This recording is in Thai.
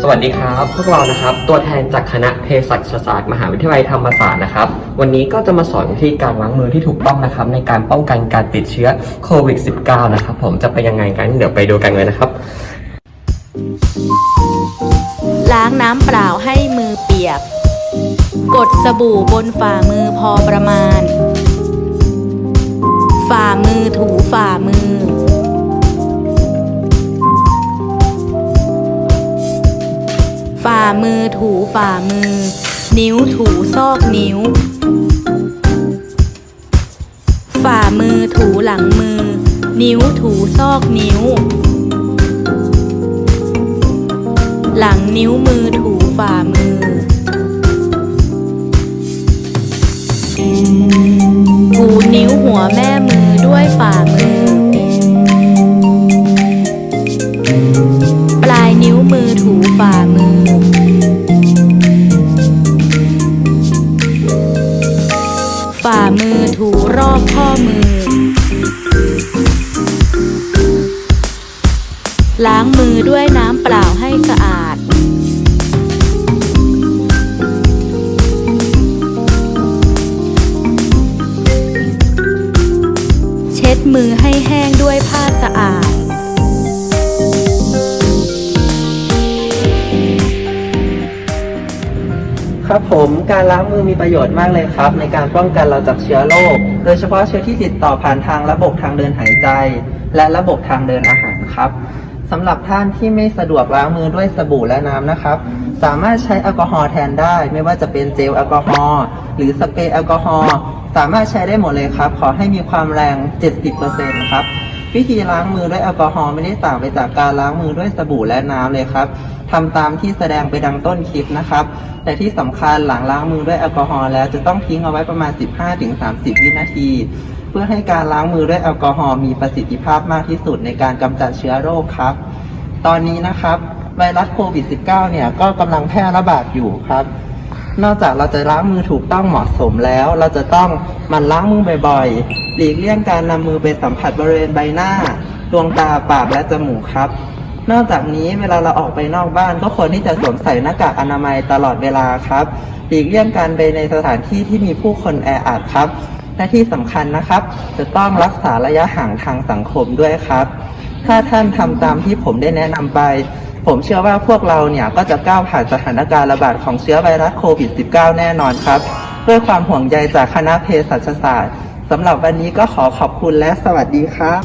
สวัสดีครับ พวกเรานะครับ ตัวแทนจากคณะเภสัชศาสตร์มหาวิทยาลัยธรรมศาสตร์นะครับ วันนี้ก็จะมาสอนวิธีการล้างมือที่ถูกต้องนะครับ ในการป้องกันการติดเชื้อโควิด -19 นะครับ ผมจะไปยังไงกัน เดี๋ยวไปดูกันเลยนะครับ ล้างน้ำเปล่าให้มือเปียก กดสบู่บนฝ่ามือพอประมาณ ฝ่ามือถูฝ่ามือ ฝ่ามือถูฝ่ามือ นิ้วถูซอกนิ้ว ฝ่ามือถูหลังมือ นิ้วถูซอกนิ้ว หลังนิ้วมือถูฝ่ามือ ถูนิ้วหัวแม่มือด้วยฝ่ามือ เปล่าให้สะอาด เช็ดมือให้แห้งด้วยผ้าสะอาด ครับผมการล้างมือมีประโยชน์มากเลยครับ ในการป้องกันเราจากเชื้อโรคโดยเฉพาะเชื้อที่ติดต่อผ่านทางระบบทางเดินหายใจ และระบบทางเดินอาหารครับ สำหรับท่านที่ไม่สะดวกล้างมือด้วยสบู่และน้ำนะครับ สามารถใช้แอลกอฮอล์แทนได้ ไม่ว่าจะเป็นเจลแอลกอฮอล์หรือสเปรย์แอลกอฮอล์สามารถใช้ได้หมดเลยครับ ขอให้มีความแรง 70%ครับวิธีล้างมือด้วยแอลกอฮอล์ไม่ได้ต่างไปจากการล้างมือด้วยสบู่และน้ำเลยครับทำตามที่แสดงไปดังต้นคลิปนะครับ แต่ที่สำคัญหลังล้างมือด้วยแอลกอฮอล์แล้วจะต้องทิ้งเอาไว้ประมาณ 15-30 วินาที เพื่อให้การล้างมือด้วยแอลกอฮอล์มีประสิทธิภาพมากที่สุดในการกำจัดเชื้อโรคครับ ตอนนี้นะครับไวรัสโควิด -19 เนี่ยก็กำลังแพร่ระบาดอยู่ครับนอกจากเราจะล้างมือถูกต้องเหมาะสมแล้ว เราจะต้องมันล้างมือบ่อยๆ หลีกเลี่ยงการนำมือไปสัมผัสบริเวณใบหน้า ดวงตา ปาก และจมูกครับ นอกจากนี้เวลาเราออกไปนอกบ้านก็ควรที่จะสวมใส่หน้ากากอนามัยตลอดเวลาครับ หลีกเลี่ยงการไปในสถานที่ที่มีผู้คนแออัดครับ และที่สำคัญนะครับ จะต้องรักษาระยะห่างทางสังคมด้วยครับ ถ้าท่านทำตามที่ผมได้แนะนำไป ผมเชื่อว่าพวกเราเนี่ยก็จะก้าวผ่านสถานการณ์ระบาดของเชื้อไวรัสโควิด -19 แน่นอนครับ ด้วยความห่วงใยจากคณะเภสัชศาสตร์สำหรับวันนี้ก็ขอขอบคุณและสวัสดีครับ